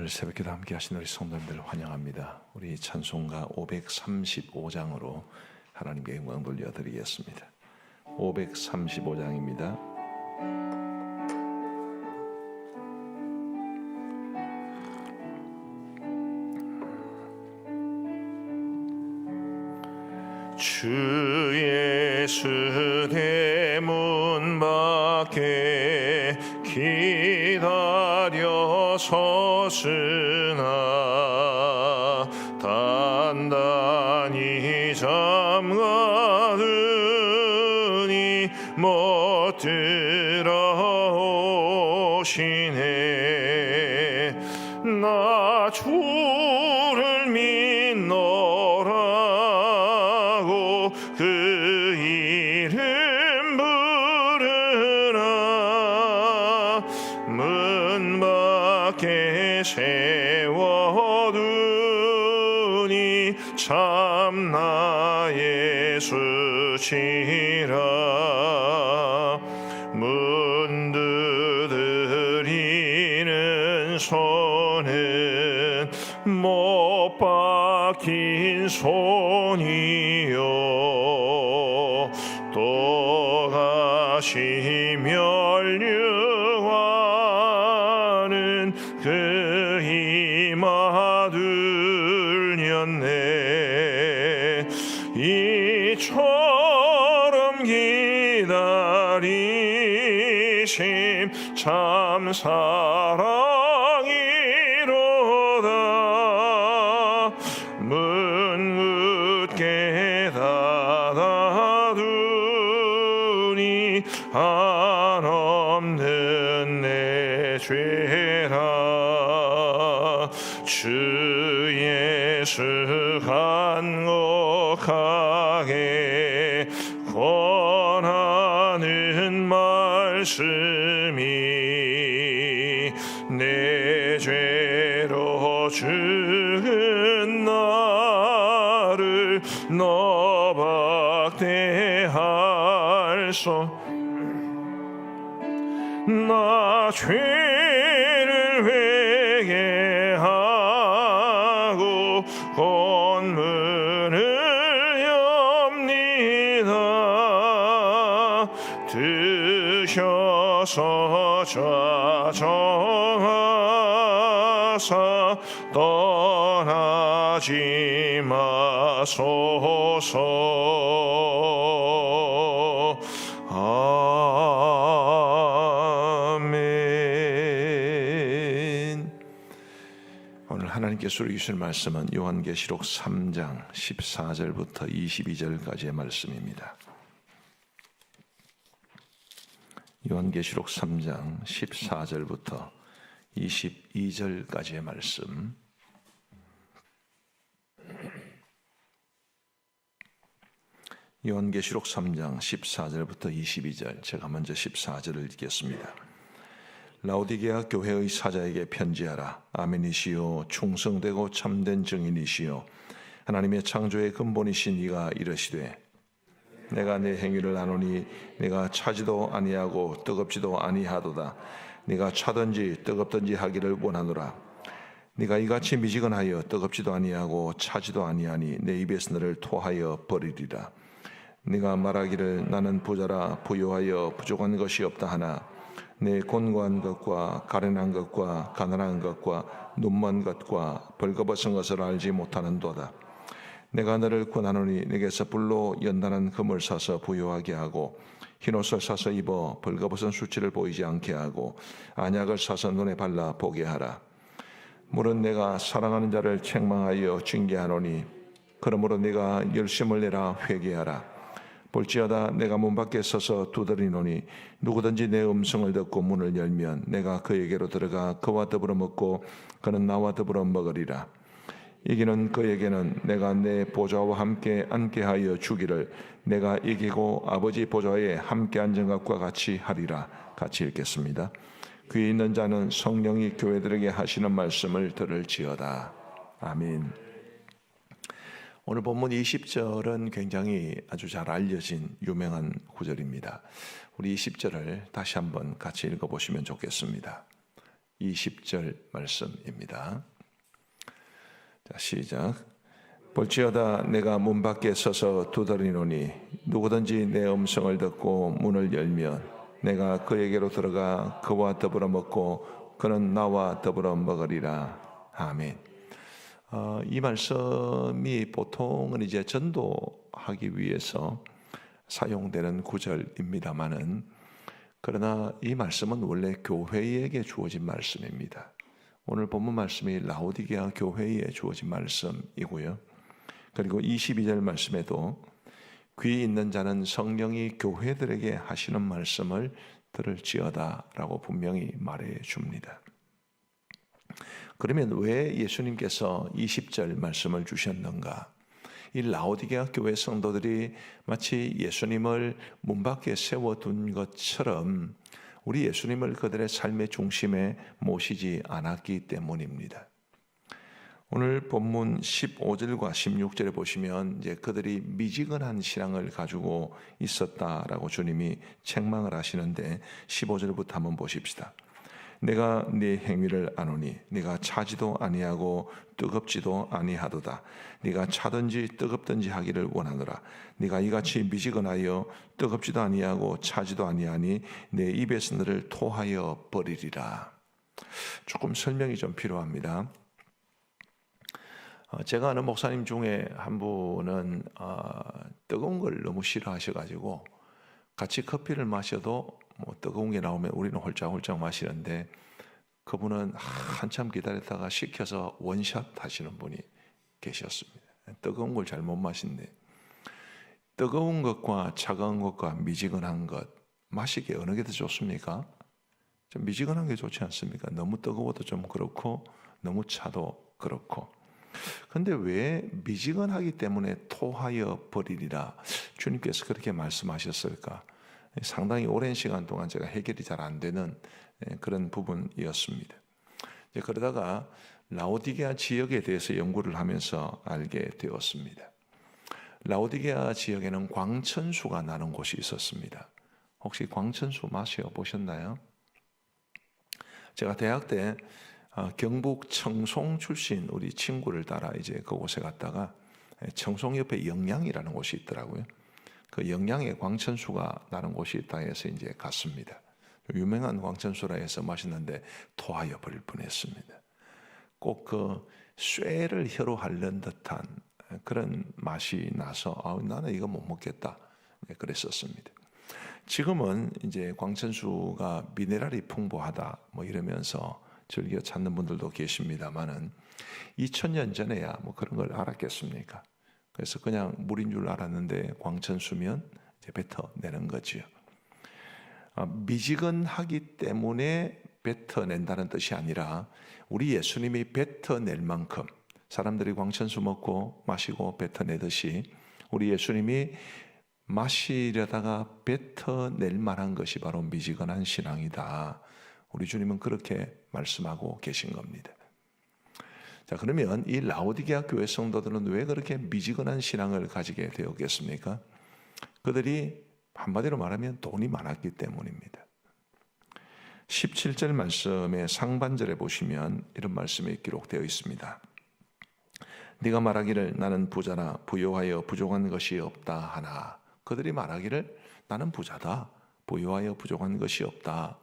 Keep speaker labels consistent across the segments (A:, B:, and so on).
A: 오늘 새벽 기도 함께 하신 우리 성도님들 환영합니다. 우리 찬송가 535장으로 하나님께 영광 돌려드리겠습니다. 535장입니다. 주 예수 대문 밖에 기다려 서 으나 단단히 잠가두니 못 들어오시네. 나 주를 믿노라고 그 밖에 세워두니 참 나의 수치라. 문 두드리는 손은 못 박힌 손 참 사랑이로다. 문 굳게 닫아두니 한없는 내 죄라. 주 예수 죄를 회개하고 본문을 엽니다. 드셔서 좌정하사 떠나지 마소서 하나님께서 주신 말씀은 요한계시록 3장 14절부터 22절까지의 말씀입니다. 요한계시록 3장 14절부터 22절까지의 말씀. 요한계시록 3장 14절부터 22절 제가 먼저 14절을 읽겠습니다. 라오디게아 교회의 사자에게 편지하라. 아멘이시요 충성되고 참된 증인이시요 하나님의 창조의 근본이신 이가 이르시되 내가 내 행위를 아노니 내가 차지도 아니하고 뜨겁지도 아니하도다. 네가 차든지 뜨겁든지 하기를 원하노라. 네가 이같이 미지근하여 뜨겁지도 아니하고 차지도 아니하니 내 입에서 너를 토하여 버리리라. 네가 말하기를 나는 부자라 부유하여 부족한 것이 없다 하나 내 곤고한 것과 가련한 것과 가난한 것과 눈먼 것과 벌거벗은 것을 알지 못하는도다. 내가 너를 권하노니 내게서 불로 연단한 금을 사서 부유하게 하고 흰옷을 사서 입어 벌거벗은 수치를 보이지 않게 하고 안약을 사서 눈에 발라 보게 하라. 물은 내가 사랑하는 자를 책망하여 징계하노니 그러므로 내가 열심을 내라 회개하라. 볼지어다 내가 문 밖에 서서 두드리노니 누구든지 내 음성을 듣고 문을 열면 내가 그에게로 들어가 그와 더불어 먹고 그는 나와 더불어 먹으리라. 이기는 그에게는 내가 내 보좌와 함께 앉게 하여 주기를 내가 이기고 아버지 보좌에 함께 앉은 것과 같이 하리라. 같이 읽겠습니다. 귀 있는 자는 성령이 교회들에게 하시는 말씀을 들을지어다. 아멘. 오늘 본문 20절은 굉장히 아주 잘 알려진 유명한 구절입니다. 우리 20절을 다시 한번 같이 읽어보시면 좋겠습니다. 20절 말씀입니다. 자, 시작. 볼지어다 내가 문 밖에 서서 두드리노니 누구든지 내 음성을 듣고 문을 열면 내가 그에게로 들어가 그와 더불어 먹고 그는 나와 더불어 먹으리라. 아멘. 어, 이 말씀이 보통은 이제 전도하기 위해서 사용되는 구절입니다만은 그러나 이 말씀은 원래 교회에게 주어진 말씀입니다. 오늘 본문 말씀이 라오디게아 교회에 주어진 말씀이고요. 그리고 22절 말씀에도 귀 있는 자는 성령이 교회들에게 하시는 말씀을 들을지어다라고 분명히 말해 줍니다. 그러면 왜 예수님께서 20절 말씀을 주셨는가? 이 라오디게아 교회 성도들이 마치 예수님을 문 밖에 세워둔 것처럼 우리 예수님을 그들의 삶의 중심에 모시지 않았기 때문입니다. 오늘 본문 15절과 16절에 보시면 이제 그들이 미지근한 신앙을 가지고 있었다라고 주님이 책망을 하시는데 15절부터 한번 보십시다. 내가 네 행위를 아노니 네가 차지도 아니하고 뜨겁지도 아니하도다. 네가 차든지 뜨겁든지 하기를 원하노라. 네가 이같이 미지근하여 뜨겁지도 아니하고 차지도 아니하니 내 입에서 너를 토하여 버리리라. 조금 설명이 좀 필요합니다. 어, 제가 아는 목사님 중에 한 분은 어, 뜨거운 걸 너무 싫어하셔가지고 같이 커피를 마셔도 뭐 뜨거운 게 나오면 우리는 홀짝홀짝 마시는데 그분은 한참 기다렸다가 식혀서 원샷 하시는 분이 계셨습니다. 뜨거운 걸 잘 못 마신대. 뜨거운 것과 차가운 것과 미지근한 것 마시기 어느 게 더 좋습니까? 좀 미지근한 게 좋지 않습니까? 너무 뜨거워도 좀 그렇고 너무 차도 그렇고. 근데 왜 미지근하기 때문에 토하여 버리리라 주님께서 그렇게 말씀하셨을까? 상당히 오랜 시간 동안 제가 해결이 잘 안 되는 예, 그런 부분이었습니다. 그러다가 라오디게아 지역에 대해서 연구를 하면서 알게 되었습니다. 라오디게아 지역에는 광천수가 나는 곳이 있었습니다. 혹시 광천수 마셔 보셨나요? 제가 대학 때 아, 경북 청송 출신 우리 친구를 따라 이제 그곳에 갔다가 예, 청송 옆에 영양이라는 곳이 있더라고요. 그 영양에 광천수가 나는 곳이 있다 해서 이제 갔습니다. 유명한 광천수라 해서 마셨는데 토하여 버릴 뻔했습니다. 꼭 그 쇠를 혀로 핥는 듯한 그런 맛이 나서 아, 나는 이거 못 먹겠다 그랬었습니다. 지금은 이제 광천수가 미네랄이 풍부하다 뭐 이러면서 즐겨 찾는 분들도 계십니다만은 2000년 전에야 뭐 그런 걸 알았겠습니까? 그래서 그냥 물인 줄 알았는데 광천수면 이제 뱉어내는 거지요. 아, 미지근하기 때문에 뱉어낸다는 뜻이 아니라 우리 예수님이 뱉어낼 만큼 사람들이 광천수 먹고 마시고 뱉어내듯이 우리 예수님이 마시려다가 뱉어낼 만한 것이 바로 미지근한 신앙이다. 우리 주님은 그렇게 말씀하고 계신 겁니다. 자, 그러면 이 라오디게아 교회 성도들은 왜 그렇게 미지근한 신앙을 가지게 되었겠습니까? 그들이 한마디로 말하면 돈이 많았기 때문입니다. 17절 말씀의 상반절에 보시면 이런 말씀이 기록되어 있습니다. 네가 말하기를 나는 부자나 부요하여 부족한 것이 없다 하나 그들이 말하기를 나는 부자다 부요하여 부족한 것이 없다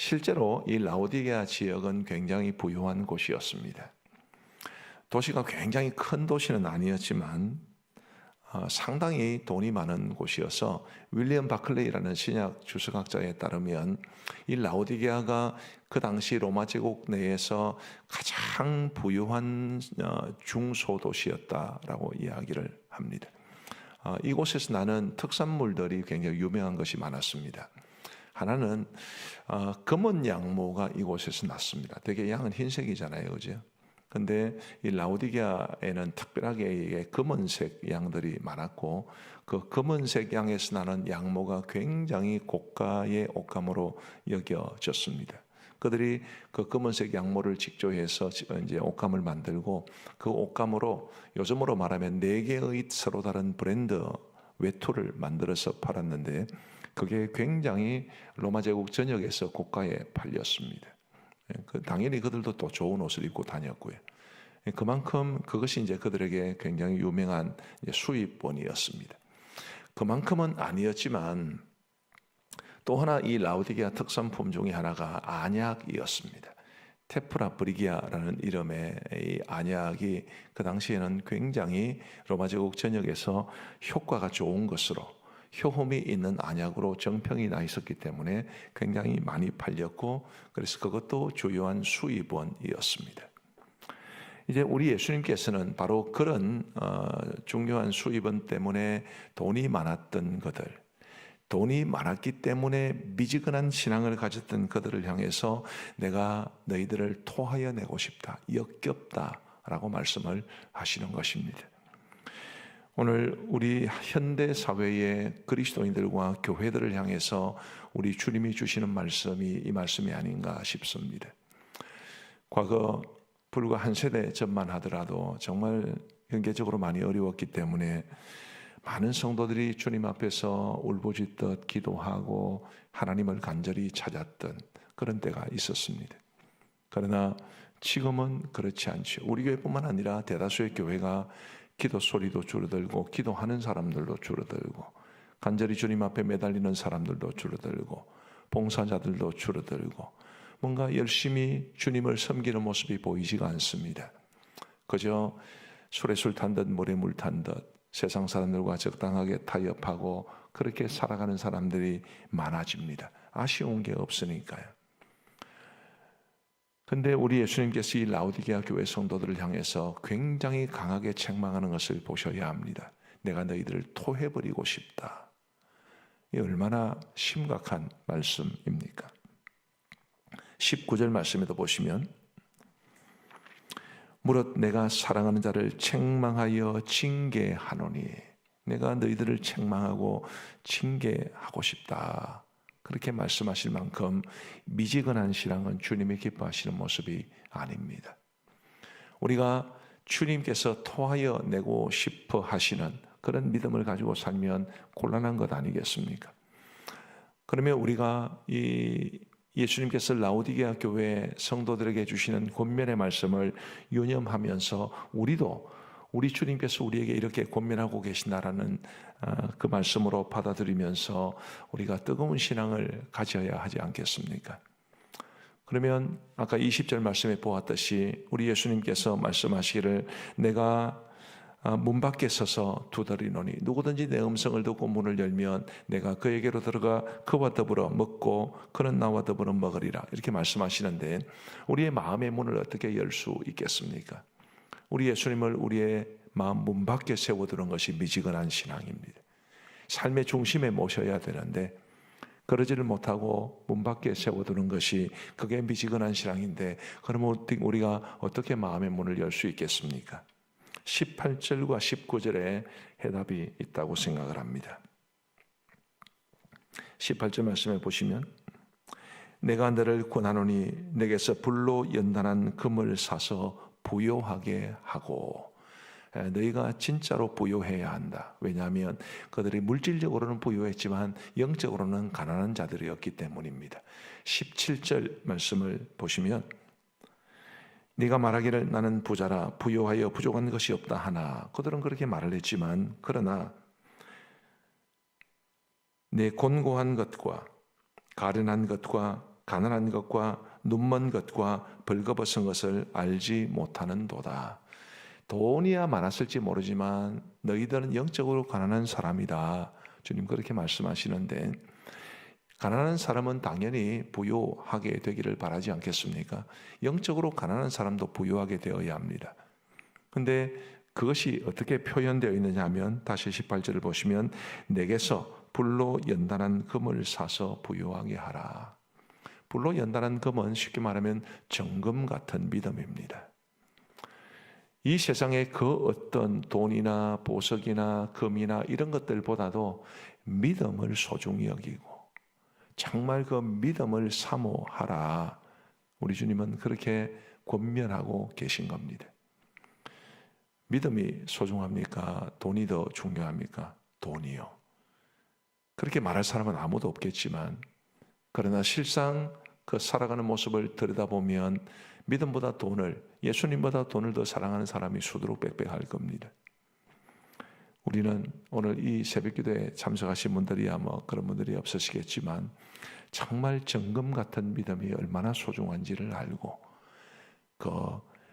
A: 실제로 이 라오디게아 지역은 굉장히 부유한 곳이었습니다. 도시가 굉장히 큰 도시는 아니었지만 어, 상당히 돈이 많은 곳이어서 윌리엄 바클레이라는 신약 주석학자에 따르면 이 라오디게아가 그 당시 로마 제국 내에서 가장 부유한 어, 중소도시였다라고 이야기를 합니다. 어, 이곳에서 나는 특산물들이 굉장히 유명한 것이 많았습니다. 하나는 어, 검은 양모가 이곳에서 났습니다. 되게 양은 흰색이잖아요, 그죠? 근데 이 라오디게아에는 특별하게 검은색 양들이 많았고 그 검은색 양에서 나는 양모가 굉장히 고가의 옷감으로 여겨졌습니다. 그들이 그 검은색 양모를 직조해서 이제 옷감을 만들고 그 옷감으로 요즘으로 말하면 네 개의 서로 다른 브랜드 외투를 만들어서 팔았는데 그게 굉장히 로마 제국 전역에서 고가에 팔렸습니다. 예, 그 당연히 그들도 또 좋은 옷을 입고 다녔고요. 예, 그만큼 그것이 이제 그들에게 굉장히 유명한 이제 수입원이었습니다. 그만큼은 아니었지만 또 하나 이 라우디게아 특산품 중에 하나가 안약이었습니다. 테프라 브리기아라는 이름의 이 안약이 그 당시에는 굉장히 로마 제국 전역에서 효과가 좋은 것으로 효험이 있는 안약으로 정평이 나 있었기 때문에 굉장히 많이 팔렸고 그래서 그것도 주요한 수입원이었습니다. 이제 우리 예수님께서는 바로 그런 어, 중요한 수입원 때문에 돈이 많았던 그들, 돈이 많았기 때문에 미지근한 신앙을 가졌던 그들을 향해서 내가 너희들을 토하여 내고 싶다, 역겹다라고 말씀을 하시는 것입니다. 오늘 우리 현대 사회의 그리스도인들과 교회들을 향해서 우리 주님이 주시는 말씀이 이 말씀이 아닌가 싶습니다. 과거 불과 한 세대 전만 하더라도 정말 경제적으로 많이 어려웠기 때문에 많은 성도들이 주님 앞에서 울부짖듯 기도하고 하나님을 간절히 찾았던 그런 때가 있었습니다. 그러나 지금은 그렇지 않죠. 우리 교회뿐만 아니라 대다수의 교회가 기도 소리도 줄어들고 기도하는 사람들도 줄어들고 간절히 주님 앞에 매달리는 사람들도 줄어들고 봉사자들도 줄어들고 뭔가 열심히 주님을 섬기는 모습이 보이지가 않습니다. 그저 술에 술 탄 듯 물에 물 탄 듯 세상 사람들과 적당하게 타협하고 그렇게 살아가는 사람들이 많아집니다. 아쉬운 게 없으니까요. 근데 우리 예수님께서 이 라우디게아 교회 성도들을 향해서 굉장히 강하게 책망하는 것을 보셔야 합니다. 내가 너희들을 토해버리고 싶다. 이 얼마나 심각한 말씀입니까? 19절 말씀에도 보시면 무릇 내가 사랑하는 자를 책망하여 징계하노니 내가 너희들을 책망하고 징계하고 싶다. 그렇게 말씀하실 만큼 미지근한 신앙은 주님이 기뻐하시는 모습이 아닙니다. 우리가 주님께서 토하여 내고 싶어 하시는 그런 믿음을 가지고 살면 곤란한 것 아니겠습니까? 그러면 우리가 이 예수님께서 라우디게아 교회 성도들에게 주시는 권면의 말씀을 유념하면서 우리도 우리 주님께서 우리에게 이렇게 권면하고 계신다라는 아, 그 말씀으로 받아들이면서 우리가 뜨거운 신앙을 가져야 하지 않겠습니까? 그러면 아까 20절 말씀에 보았듯이 우리 예수님께서 말씀하시기를 내가 아, 문 밖에 서서 두드리노니 누구든지 내 음성을 듣고 문을 열면 내가 그에게로 들어가 그와 더불어 먹고 그는 나와 더불어 먹으리라 이렇게 말씀하시는데 우리의 마음의 문을 어떻게 열 수 있겠습니까? 우리 예수님을 우리의 마음 문 밖에 세워두는 것이 미지근한 신앙입니다. 삶의 중심에 모셔야 되는데 그러지를 못하고 문 밖에 세워두는 것이 그게 미지근한 신앙인데 그러면 우리가 어떻게 마음의 문을 열 수 있겠습니까? 18절과 19절에 해답이 있다고 생각을 합니다. 18절 말씀에 보시면 내가 너를 권하노니 내게서 불로 연단한 금을 사서 부요하게 하고 너희가 진짜로 부요해야 한다. 왜냐하면 그들이 물질적으로는 부요했지만 영적으로는 가난한 자들이었기 때문입니다. 17절 말씀을 보시면 네가 말하기를 나는 부자라 부요하여 부족한 것이 없다 하나 그들은 그렇게 말을 했지만 그러나 내 곤고한 것과 가련한 것과 가난한 것과 눈먼 것과 벌거벗은 것을 알지 못하는도다. 돈이야 많았을지 모르지만 너희들은 영적으로 가난한 사람이다. 주님 그렇게 말씀하시는데 가난한 사람은 당연히 부유하게 되기를 바라지 않겠습니까? 영적으로 가난한 사람도 부유하게 되어야 합니다. 근데 그것이 어떻게 표현되어 있느냐 하면 다시 18절을 보시면 내게서 불로 연단한 금을 사서 부유하게 하라. 불로 연단한 금은 쉽게 말하면 정금 같은 믿음입니다. 이 세상의 그 어떤 돈이나 보석이나 금이나 이런 것들보다도 믿음을 소중히 여기고 정말 그 믿음을 사모하라. 우리 주님은 그렇게 권면하고 계신 겁니다. 믿음이 소중합니까? 돈이 더 중요합니까? 돈이요. 그렇게 말할 사람은 아무도 없겠지만, 그러나 실상 그 살아가는 모습을 들여다보면 믿음보다 돈을 예수님보다 돈을 더 사랑하는 사람이 수두룩 빽빽할 겁니다. 우리는 오늘 이 새벽 기도에 참석하신 분들이야 뭐 그런 분들이 없으시겠지만 정말 정금 같은 믿음이 얼마나 소중한지를 알고 그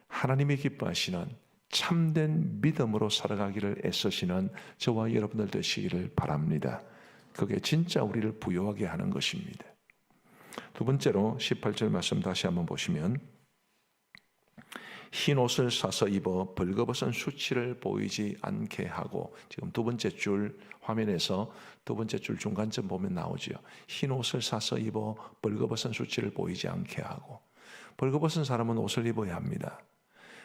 A: 하나님이 기뻐하시는 참된 믿음으로 살아가기를 애쓰시는 저와 여러분들 되시기를 바랍니다. 그게 진짜 우리를 부여하게 하는 것입니다. 두 번째로 18절 말씀 다시 한번 보시면 흰 옷을 사서 입어 벌거벗은 수치를 보이지 않게 하고 지금 두 번째 줄 화면에서 두 번째 줄 중간쯤 보면 나오지요. 흰 옷을 사서 입어 벌거벗은 수치를 보이지 않게 하고 벌거벗은 사람은 옷을 입어야 합니다.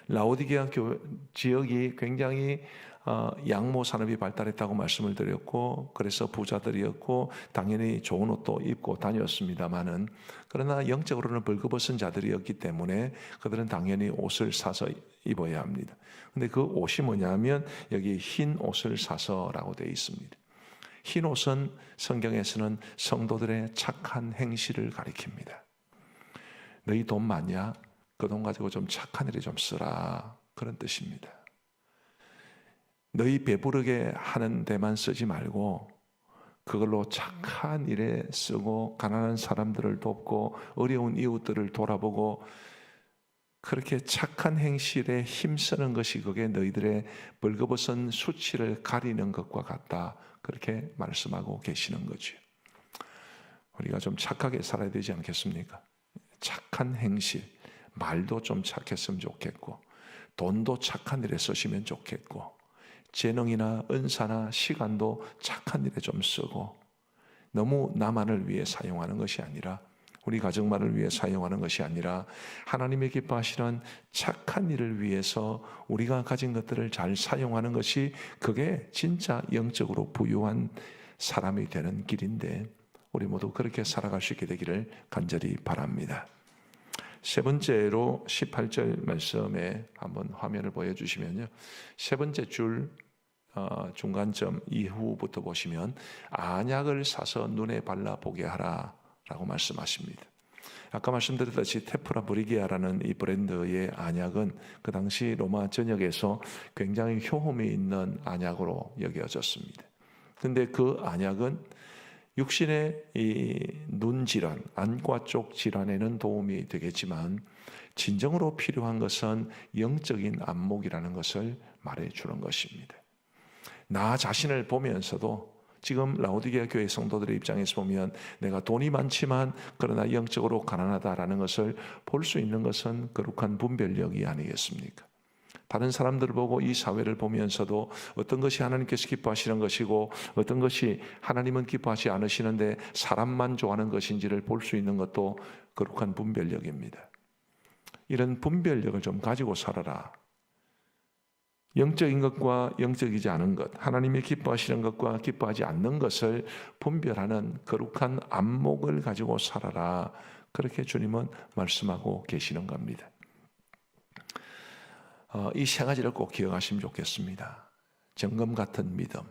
A: 라오디게아 교 지역이 굉장히 어, 양모 산업이 발달했다고 말씀을 드렸고 그래서 부자들이었고 당연히 좋은 옷도 입고 다녔습니다마는 그러나 영적으로는 벌거벗은 자들이었기 때문에 그들은 당연히 옷을 사서 입어야 합니다. 근데 그 옷이 뭐냐면 여기 흰 옷을 사서라고 되어 있습니다. 흰 옷은 성경에서는 성도들의 착한 행실을 가리킵니다. 너희 돈 많냐? 그 돈 가지고 좀 착한 일에 좀 쓰라. 그런 뜻입니다. 너희 배부르게 하는 데만 쓰지 말고 그걸로 착한 일에 쓰고 가난한 사람들을 돕고 어려운 이웃들을 돌아보고 그렇게 착한 행실에 힘쓰는 것이 그게 너희들의 벌거벗은 수치를 가리는 것과 같다. 그렇게 말씀하고 계시는 거죠. 우리가 좀 착하게 살아야 되지 않겠습니까? 착한 행실, 말도 좀 착했으면 좋겠고, 돈도 착한 일에 쓰시면 좋겠고, 재능이나 은사나 시간도 착한 일에 좀 쓰고 너무 나만을 위해 사용하는 것이 아니라 우리 가정만을 위해 사용하는 것이 아니라 하나님의 기뻐하시는 착한 일을 위해서 우리가 가진 것들을 잘 사용하는 것이 그게 진짜 영적으로 부유한 사람이 되는 길인데 우리 모두 그렇게 살아갈 수 있게 되기를 간절히 바랍니다. 세 번째로 18절 말씀에 한번 화면을 보여주시면요. 세 번째 줄 어, 중간점 이후부터 보시면 안약을 사서 눈에 발라 보게 하라라고 말씀하십니다. 아까 말씀드렸듯이 테프라 브리기아라는 이 브랜드의 안약은 그 당시 로마 전역에서 굉장히 효험이 있는 안약으로 여겨졌습니다. 근데 그 안약은 육신의 이 눈 질환, 안과 쪽 질환에는 도움이 되겠지만 진정으로 필요한 것은 영적인 안목이라는 것을 말해 주는 것입니다. 나 자신을 보면서도 지금 라오디게아 교회 성도들의 입장에서 보면 내가 돈이 많지만 그러나 영적으로 가난하다라는 것을 볼 수 있는 것은 거룩한 분별력이 아니겠습니까? 다른 사람들을 보고 이 사회를 보면서도 어떤 것이 하나님께서 기뻐하시는 것이고 어떤 것이 하나님은 기뻐하지 않으시는데 사람만 좋아하는 것인지를 볼 수 있는 것도 거룩한 분별력입니다. 이런 분별력을 좀 가지고 살아라. 영적인 것과 영적이지 않은 것, 하나님이 기뻐하시는 것과 기뻐하지 않는 것을 분별하는 거룩한 안목을 가지고 살아라. 그렇게 주님은 말씀하고 계시는 겁니다. 어, 이세 가지를 꼭 기억하시면 좋겠습니다. 정금 같은 믿음,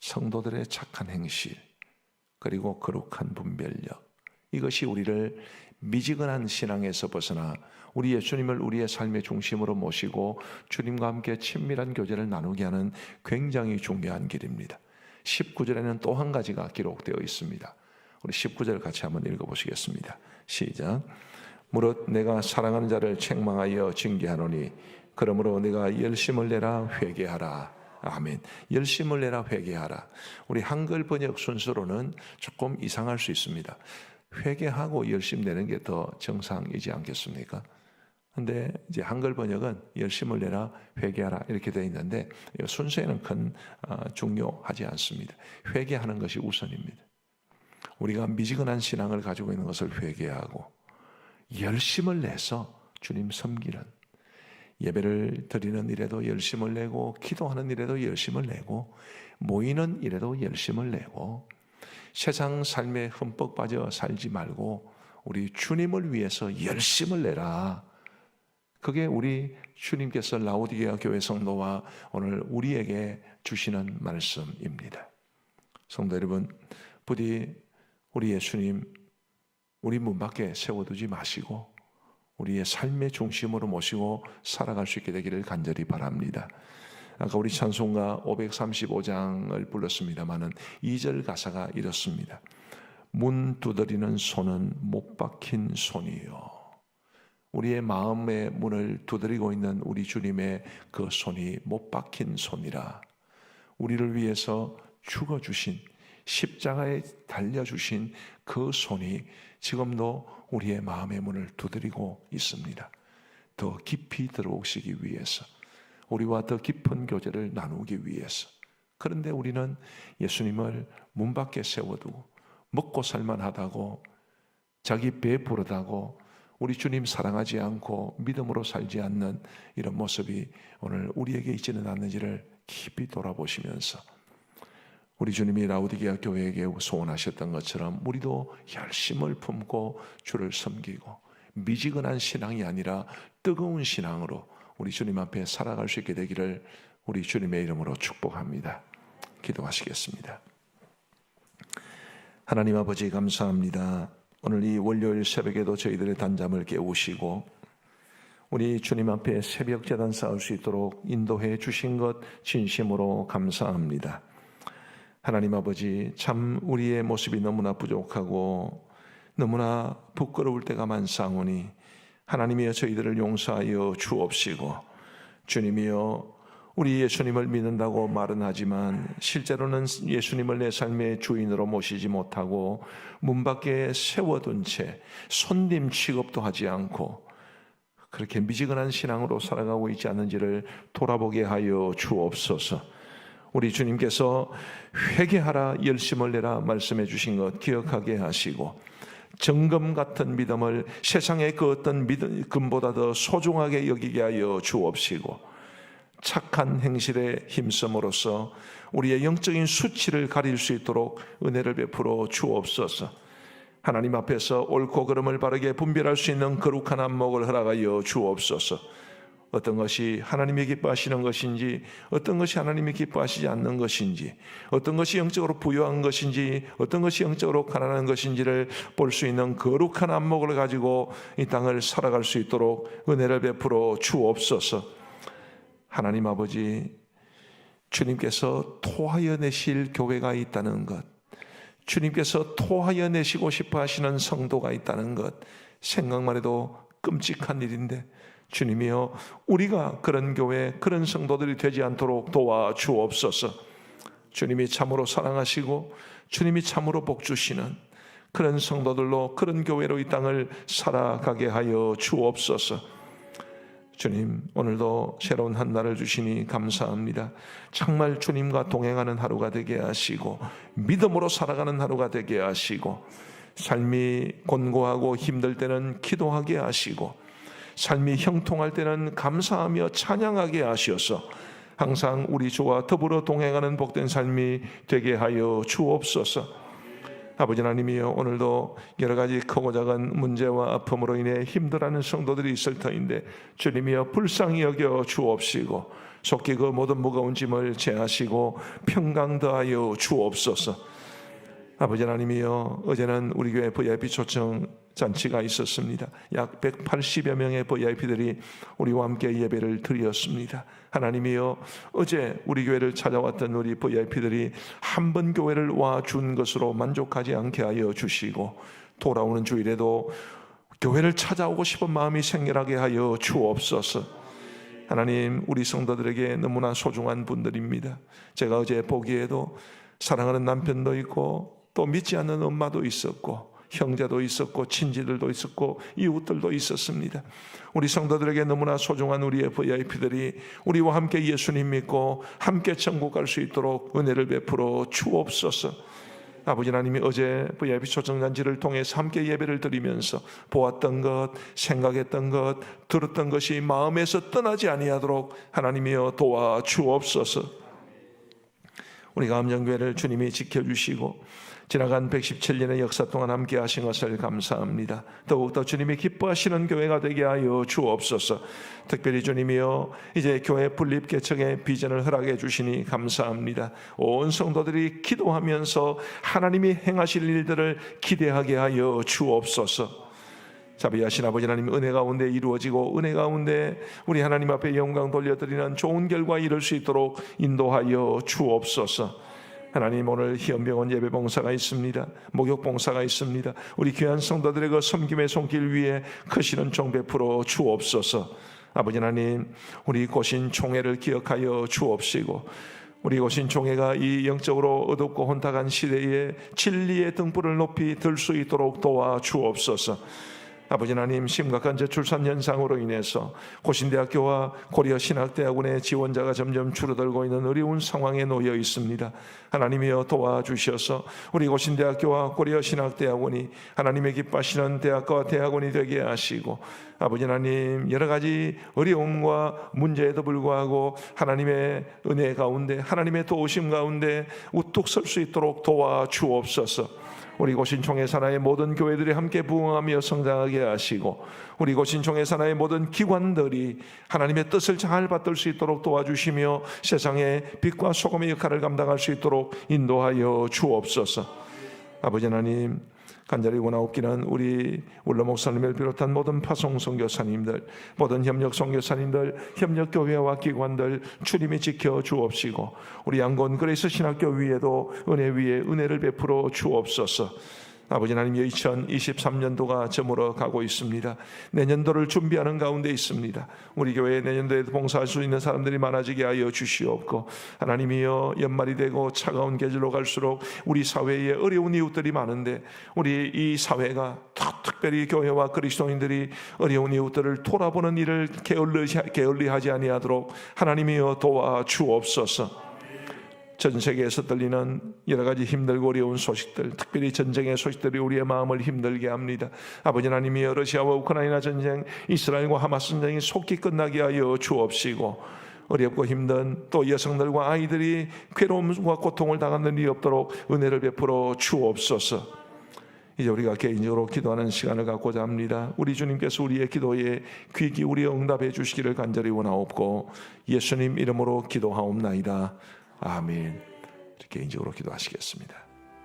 A: 성도들의 착한 행실, 그리고 거룩한 분별력. 이것이 우리를 미지근한 신앙에서 벗어나 우리 예수님을 우리의 삶의 중심으로 모시고 주님과 함께 친밀한 교제를 나누게 하는 굉장히 중요한 길입니다. 19절에는 또 한 가지가 기록되어 있습니다. 우리 19절 같이 한번 읽어보시겠습니다. 시작. 무릇 내가 사랑하는 자를 책망하여 징계하노니 그러므로 내가 열심을 내라 회개하라. 아멘. 열심을 내라 회개하라. 우리 한글 번역 순서로는 조금 이상할 수 있습니다. 회개하고 열심 내는 게 더 정상이지 않겠습니까? 근데 이제 한글 번역은 열심을 내라 회개하라 이렇게 되어 있는데 순서에는 큰 어, 중요하지 않습니다. 회개하는 것이 우선입니다. 우리가 미지근한 신앙을 가지고 있는 것을 회개하고 열심을 내서 주님 섬기는 예배를 드리는 일에도 열심을 내고 기도하는 일에도 열심을 내고 모이는 일에도 열심을 내고 세상 삶에 흠뻑 빠져 살지 말고 우리 주님을 위해서 열심을 내라. 그게 우리 주님께서 라오디게아 교회 성도와 오늘 우리에게 주시는 말씀입니다. 성도 여러분, 부디 우리 예수님 우리 문 밖에 세워두지 마시고 우리의 삶의 중심으로 모시고 살아갈 수 있게 되기를 간절히 바랍니다. 아까 우리 찬송가 535장을 불렀습니다마는 2절 가사가 이렇습니다. 문 두드리는 손은 못 박힌 손이요. 우리의 마음의 문을 두드리고 있는 우리 주님의 그 손이 못 박힌 손이라. 우리를 위해서 죽어주신 십자가에 달려주신 그 손이 지금도 우리의 마음의 문을 두드리고 있습니다. 더 깊이 들어오시기 위해서, 우리와 더 깊은 교제를 나누기 위해서. 그런데 우리는 예수님을 문 밖에 세워두고 먹고 살만하다고 자기 배 부르다고 우리 주님 사랑하지 않고 믿음으로 살지 않는 이런 모습이 오늘 우리에게 있지는 않는지를 깊이 돌아보시면서 우리 주님이 라우디게아 교회에게 소원하셨던 것처럼 우리도 열심을 품고 주를 섬기고 미지근한 신앙이 아니라 뜨거운 신앙으로 우리 주님 앞에 살아갈 수 있게 되기를 우리 주님의 이름으로 축복합니다. 기도하시겠습니다. 하나님 아버지 감사합니다. 오늘 이 월요일 새벽에도 저희들의 단잠을 깨우시고 우리 주님 앞에 새벽 재단 쌓을 수 있도록 인도해 주신 것 진심으로 감사합니다. 하나님 아버지 참 우리의 모습이 너무나 부족하고 너무나 부끄러울 때가 많사오니 하나님이여 저희들을 용서하여 주옵시고 주님이여 우리 예수님을 믿는다고 말은 하지만 실제로는 예수님을 내 삶의 주인으로 모시지 못하고 문 밖에 세워둔 채 손님 취급도 하지 않고 그렇게 미지근한 신앙으로 살아가고 있지 않는지를 돌아보게 하여 주옵소서. 우리 주님께서 회개하라 열심을 내라 말씀해 주신 것 기억하게 하시고 정금 같은 믿음을 세상의 그 어떤 믿음 금보다 더 소중하게 여기게 하여 주옵시고 착한 행실에 힘씀으로써 우리의 영적인 수치를 가릴 수 있도록 은혜를 베풀어 주옵소서. 하나님 앞에서 옳고 그름을 바르게 분별할 수 있는 거룩한 안목을 허락하여 주옵소서. 어떤 것이 하나님이 기뻐하시는 것인지, 어떤 것이 하나님이 기뻐하시지 않는 것인지, 어떤 것이 영적으로 부유한 것인지, 어떤 것이 영적으로 가난한 것인지를 볼 수 있는 거룩한 안목을 가지고 이 땅을 살아갈 수 있도록 은혜를 베풀어 주옵소서. 하나님 아버지, 주님께서 토하여 내실 교회가 있다는 것, 주님께서 토하여 내시고 싶어 하시는 성도가 있다는 것, 생각만 해도 끔찍한 일인데, 주님이여, 우리가 그런 교회, 그런 성도들이 되지 않도록 도와 주옵소서. 주님이 참으로 사랑하시고, 주님이 참으로 복 주시는 그런 성도들로, 그런 교회로 이 땅을 살아가게 하여 주옵소서. 주님, 오늘도 새로운 한 날을 주시니 감사합니다. 정말 주님과 동행하는 하루가 되게 하시고, 믿음으로 살아가는 하루가 되게 하시고, 삶이 곤고하고 힘들 때는 기도하게 하시고, 삶이 형통할 때는 감사하며 찬양하게 하시어서, 항상 우리 주와 더불어 동행하는 복된 삶이 되게 하여 주옵소서. 아버지 하나님이여 오늘도 여러 가지 크고 작은 문제와 아픔으로 인해 힘들어하는 성도들이 있을 터인데 주님이여 불쌍히 여겨 주옵시고 속히 그 모든 무거운 짐을 제하시고 평강 더하여 주옵소서 아버지 하나님이여 어제는 우리 교회 VIP 초청 잔치가 있었습니다. 약 180여 명의 VIP들이 우리와 함께 예배를 드렸습니다. 하나님이여 어제 우리 교회를 찾아왔던 우리 VIP들이 한 번 교회를 와 준 것으로 만족하지 않게 하여 주시고 돌아오는 주일에도 교회를 찾아오고 싶은 마음이 생겨나게 하여 주옵소서. 하나님 우리 성도들에게 너무나 소중한 분들입니다. 제가 어제 보기에도 사랑하는 남편도 있고 또 믿지 않는 엄마도 있었고 형제도 있었고 친지들도 있었고 이웃들도 있었습니다. 우리 성도들에게 너무나 소중한 우리의 VIP들이 우리와 함께 예수님 믿고 함께 천국 갈 수 있도록 은혜를 베풀어 주옵소서. 아버지 하나님이 어제 VIP 초청잔치를 통해서 함께 예배를 드리면서 보았던 것, 생각했던 것, 들었던 것이 마음에서 떠나지 아니하도록 하나님이여 도와 주옵소서. 우리 감정교회를 주님이 지켜주시고 지나간 117년의 역사 동안 함께 하신 것을 감사합니다. 더욱더 주님이 기뻐하시는 교회가 되게 하여 주옵소서. 특별히 주님이여 이제 교회 분립 개척의 비전을 허락해 주시니 감사합니다. 온 성도들이 기도하면서 하나님이 행하실 일들을 기대하게 하여 주옵소서. 자비하신 아버지 하나님 은혜 가운데 이루어지고 은혜 가운데 우리 하나님 앞에 영광 돌려드리는 좋은 결과 이룰 수 있도록 인도하여 주옵소서. 하나님 오늘 희연병원 예배 봉사가 있습니다. 목욕 봉사가 있습니다. 우리 귀한 성도들의 그 섬김의 손길 위에 크시는 종 베풀어 주옵소서. 아버지 하나님 우리 고신 총회를 기억하여 주옵시고 우리 고신 총회가 이 영적으로 어둡고 혼탁한 시대에 진리의 등불을 높이 들 수 있도록 도와 주옵소서. 아버지 하나님 심각한 저출산 현상으로 인해서 고신대학교와 고려 신학대학원의 지원자가 점점 줄어들고 있는 어려운 상황에 놓여 있습니다. 하나님이여 도와주셔서 우리 고신대학교와 고려 신학대학원이 하나님의 기뻐하시는 대학과 대학원이 되게 하시고 아버지 하나님 여러 가지 어려움과 문제에도 불구하고 하나님의 은혜 가운데 하나님의 도우심 가운데 우뚝 설 수 있도록 도와주옵소서. 우리 고신총회 산하의 모든 교회들이 함께 부흥하며 성장하게 하시고 우리 고신총회 산하의 모든 기관들이 하나님의 뜻을 잘 받들 수 있도록 도와주시며 세상의 빛과 소금의 역할을 감당할 수 있도록 인도하여 주옵소서. 아버지 하나님 간절히 원하옵기는 우리 울러 목사님을 비롯한 모든 파송 선교사님들, 모든 협력 선교사님들, 협력 교회와 기관들 주님이 지켜 주옵시고 우리 양곤 그레이스 신학교 위에도 은혜 위에 은혜를 베풀어 주옵소서. 아버지 하나님 2023년도가 저물어 가고 있습니다. 내년도를 준비하는 가운데 있습니다. 우리 교회 내년도에 봉사할 수 있는 사람들이 많아지게 하여 주시옵고 하나님이여 연말이 되고 차가운 계절로 갈수록 우리 사회에 어려운 이웃들이 많은데 우리 이 사회가 더 특별히 교회와 그리스도인들이 어려운 이웃들을 돌아보는 일을 게을리, 하지 아니하도록 하나님이여 도와 주옵소서. 전 세계에서 들리는 여러 가지 힘들고 어려운 소식들, 특별히 전쟁의 소식들이 우리의 마음을 힘들게 합니다. 아버지 하나님이 러시아와 우크라이나 전쟁, 이스라엘과 하마스 전쟁이 속히 끝나게 하여 주옵시고 어렵고 힘든 또 여성들과 아이들이 괴로움과 고통을 당하는 일이 없도록 은혜를 베풀어 주옵소서. 이제 우리가 개인적으로 기도하는 시간을 갖고자 합니다. 우리 주님께서 우리의 기도에 귀 기울여 응답해 주시기를 간절히 원하옵고 예수님 이름으로 기도하옵나이다. 아멘. 개인적으로 기도하시겠습니다.